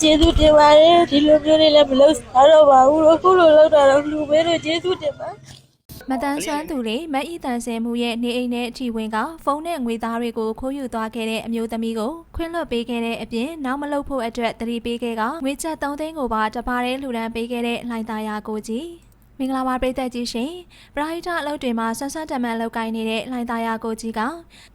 ကျေးဇူးတင်ပါတယ်ဒီလိုမျိုးလေးလည်းမလုပ်စားတော့ပါဘူးလို့ခုလိုလောက်တာတော့လူပဲလို့ကျေးဇူးတင်ပါမတန်ဆွမ်းသူလေးမအီတန်ဆင်မှုရဲ့နေအိမ်နဲ့အထီဝင်ကဖုန်းနဲ့ငွေသားတွေကိုခိုးယူသွားခဲ့တဲ့အမျိုးသမီးကိုခွင့်လွှတ်ပေးခဲ့တဲ့အပြင်နောက်မလုပ်ဖို့အတွက်တတိပေးခဲ့ကငွေချက်3သိန်းကိုပါတပါးတည်းလှူဒန်းပေးခဲ့တဲ့လှိုင်သာယာကိုကြီး မင်္ဂလာပါပြည်သက်ကြီးရှင်ပရာဟိတအလုပ်တွေမှာဆွမ်းဆွမ်းတမန်လောက်ကိုင်းနေတဲ့လှိုင်သာယာကိုကြီးက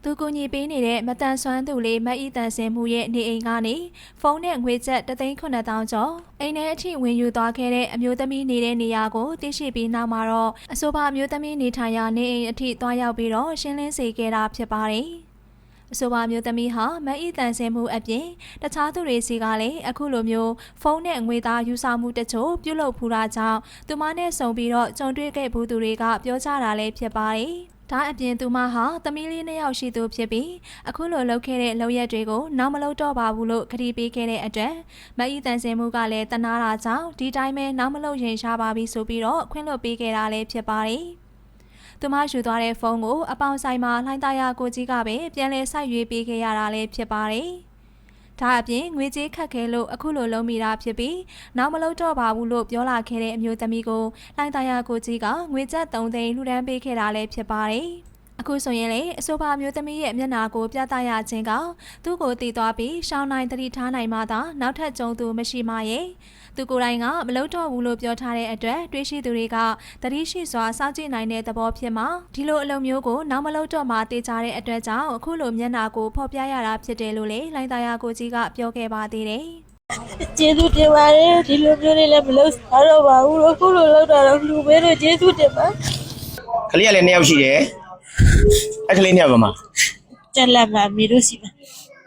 သူကူညီပေးနေတဲ့မတန်ဆွမ်းသူလေးမအီတန်ဆင်မှုရဲ့နေအိမ်ကနေဖုန်းနဲ့ငွေချက်3,900ကျော်အိမ်ထဲအထိဝင်ယူသွားခဲ့တဲ့အမျိုးသမီးနေတဲ့နေရာကိုသိရှိပြီးနောက်မှာတော့အဆိုပါအမျိုးသမီးနေထိုင်ရာနေအိမ်အထိသွားရောက်ပြီးတော့ရှင်းလင်းစေခဲ့တာဖြစ်ပါတယ် အဆိုပါမျိုးသမီးဟာမအီတန်ဆင်မှုအပြင်တခြားသူတွေစီကလည်းအခုလိုမျိုးဖုန်းနဲ့ငွေသားယူဆမှုတချို့ပြုလုပ်ဖူးတာကြောင့်သူမနဲ့ဆုံပြီးတော့ကြုံတွေ့ခဲ့ဘူးသူတွေကပြောကြတာလည်းဖြစ်ပါတယ်။ဒါအပြင်သူမဟာသမီးလေးနှစ်ယောက်ရှိသူဖြစ်ပြီးအခုလိုလုပ်ခဲ့တဲ့လုပ်ရက်တွေကိုနောက်မလုပ်တော့ပါဘူးလို့ခရီးပေးခဲ့တဲ့အတွက်မအီတန်ဆင်မှုကလည်းတနာတာကြောင့်ဒီတိုင်းပဲနောက်မလုပ်ရင်ရှားပါပြီဆိုပြီးတော့ခွင့်လွှတ်ပေးခဲ့တာလည်းဖြစ်ပါတယ်။ သူမယူသွားတဲ့ဖုန်းကိုအပေါင်ဆိုင်မှာလှိုင်းသားရကိုကြီးကပဲပြန်လဲဆိုက်ရွေးပေးခဲ့ရတာလည်းဖြစ်ပါတယ်။ဒါအပြင်ငွေကြေးခတ်ခဲလို့အခုလိုလုံးမိတာဖြစ်ပြီးနောက်မလုပ်တော့ပါဘူးလို့ပြောလာခဲ့တဲ့အမျိုးသမီးကိုလှိုင်းသားရကိုကြီးကငွေကျပ်3သိန်းလှူဒန်းပေးခဲ့တာလည်းဖြစ်ပါတယ်။ အခုဆိုရင်လေအဆိုပါမျိုးသမီးရဲ့မျက်နာကိုပြသရခြင်းကသူ့ကိုတည်သွားပြီးရှောင်းနိုင်တတိထားနိုင်မှသာနောက်ထပ်ကြုံသူမရှိမှရဲ့သူကိုယ်တိုင်ကမလုပ်တော့ဘူးလို့ပြောထားတဲ့အတွက်တွေးရှိသူတွေကတတိရှိစွာစောင့်ကြည့်နိုင်တဲ့သဘောဖြစ်မှာဒီလိုအလုပ်မျိုးကိုနောက်မလုပ်တော့မှတေးကြတဲ့အတွက်ကြောင့်အခုလိုမျက်နာကိုဖော်ပြရတာဖြစ်တယ်လို့လေလိုင်းသားရကိုကြီးကပြောခဲ့ပါသေးတယ်ကျေးဇူးတင်ပါတယ်ဒီလိုမျိုးလေးလည်းမလုပ်စားတော့ပါဘူးလို့ခုလိုလောက်တာတော့လူပဲလို့ကျေးဇူးတင်ပါကလေးကလည်းနှစ်ယောက်ရှိတယ် အဲ့ကလေးနှစ်ယောက်ပါမကျက်လက်မှာမီလို့ရှိပါ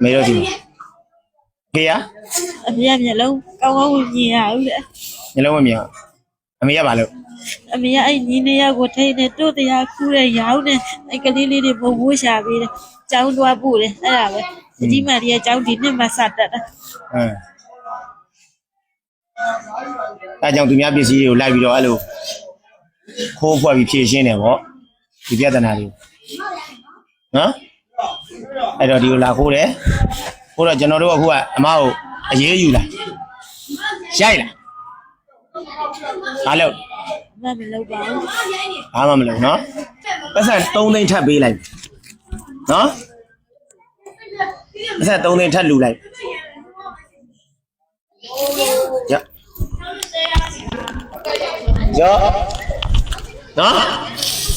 မေတော့ဒီကေရအမေကမျက်လုံးကောင်းကောင်းဝင်မြင်ရအောင်လေညလုံးမမြင်အောင်အမေရပါလို့အမေကအဲ့ညီနေယောက်ကိုထိနေတို့တရားခူးတဲ့ရောင်းနေအဲ့ကလေးလေးတွေဘုံဝှရှာပေးတယ်ကျောင်းသွားပို့တယ်အဲ့ဒါပဲအကြီးမကြီးကကျောင်းဒီနှစ်မှစတက်တာဟမ်အဲကြောင့်သူများပစ္စည်းတွေကိုလိုက်ပြီးတော့အဲ့လိုခိုးဖွဲ့ပြီးဖြည့်ရှင်းတယ်ဗော ဒီပြဿနာလေးနော်အဲ့တော့ဒီကိုလာခိုးတယ်ခိုးတော့ကျွန်တော်တို့ကအခုကအမကိုအရေးယူလာရိုက်လာအားလို့မမလုပ်ပါဘူးဘာမှမလုပ်နော်ပတ်စံ3သိန်းထပ်ပေးလိုက်နော်ပတ်စံ3သိန်းထပ်လူလိုက်ရရနော်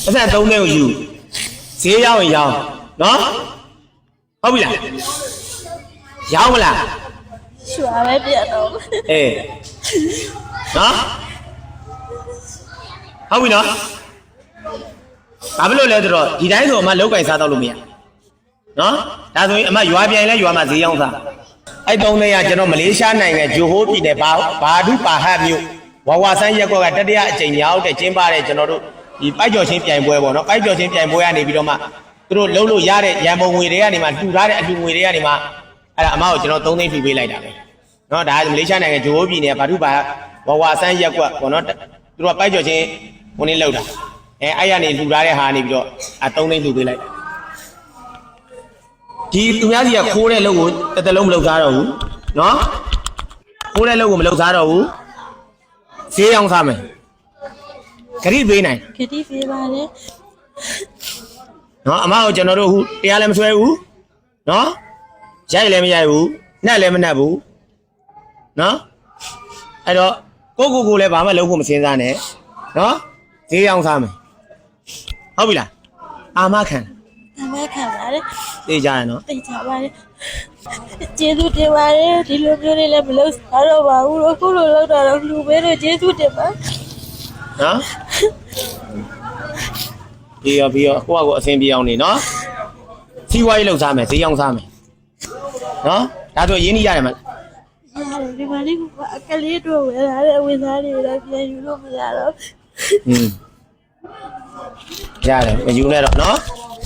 ပတ်စံ3သိန်းကိုယူဈေးရောက်ရင်ရောင်းနော်ဟုတ်ပြီလားရောင်းမလားရွာပဲပြတ်တော့အေးနော်ဟုတ်ပြီနော်ဘာဖြစ်လို့လဲဆိုတော့ဒီတိုင်းဆိုအမလောက်ကင်စားတော့လို့မရနော်ဒါဆိုရင်အမရွာပြန်လဲရွာမှာဈေးရောက်စားအဲ့တုံးလေးကကျွန်တော်မလေးရှားနိုင်ငံဂျိုဟိုးပြည်နယ်ဘာဘာဒုပါဟတ်မြို့ဝါဝါဆန်းရက်ကွက်ကတတိယအကြိမ်ရောက်တဲ့ကျင်းပတဲ့ကျွန်တော်တို့ ဒီပိုက်ကျော်ချင်းပြိုင်ပွဲပေါ့နော်ပိုက်ကျော်ချင်းပြိုင်ပွဲကနေပြီးတော့မှသူတို့လုံးလို့ရတဲ့ရန်ပုံငွေတွေကနေမှလှူထားတဲ့အလှူငွေတွေကနေမှအဲ့ဒါအမကိုကျွန်တော်3သိန်းလှူပေးလိုက်တာပဲနော်ဒါမလေးရှားနိုင်ငံဂျိုးပြည်နယ်ဘာဒုပါဝဝဆန်းရက်ကွက်ပေါ့နော်သူတို့ကပိုက်ကြော်ချင်းဝင်နေလောက်တာအဲအဲ့ရနေလှူထားတဲ့ဟာနေပြီးတော့အ3သိန်းလှူပေးလိုက်တာဒီသူများစီကခိုးတဲ့လုံကိုတစ်သက်လုံးမလုပ်သားတော့ဘူးနော်ခိုးတဲ့လုံကိုမလုပ်သားတော့ဘူးဈေးအောင်စားမယ် ဂရိပေးနိုင်ခတိပေးပါတယ်နော်အမကိုကျွန်တော်တို့အခုတရားလည်းမဆွဲဘူးနော်ရိုက်လည်းမရိုက်ဘူးနှက်လည်းမနှက်ဘူးနော်အဲ့တော့ကိုကိုကိုလည်းဘာမှလုပ်ဖို့မစင်စားနဲ့နော်ဈေးအောင်စားမယ်ဟုတ်ပြီလားအာမခံအမေခံပါတယ်သိကြရနော်သိချပါတယ်ကျေးဇူးတင်ပါတယ်ဒီလိုမျိုးလေးလည်းမလုပ်စားတော့ပါဘူးလို့ခုလိုလောက်တာတော့လူပဲလို့ကျေးဇူးတင်ပါနော် ပြီးရောပြီးရောကိုယ့်အကိုအဆင်ပြေအောင်နေနော်စီးပွားရေးလုပ်စားမယ်ဈေးအောင်စားမယ်နော်ဒါဆိုရင်းနှီးရတယ်မလားရတယ်ဒီမလေးကအကလေးတို့ဝယ်လာတဲ့ဝန်သားတွေလည်းပြန်ယူလို့မရတော့อืมရတယ်မယူနဲ့တော့နော်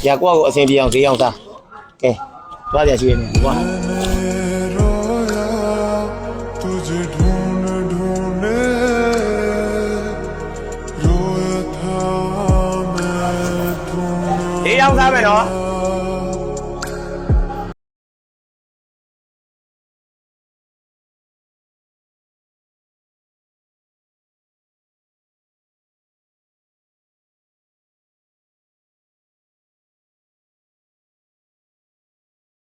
ညာကိုယ့်အကိုအဆင်ပြေအောင်ဈေးအောင်စားကဲသွားပြန်ရှိရမယ်ကွာ तुझे 一辆三百多。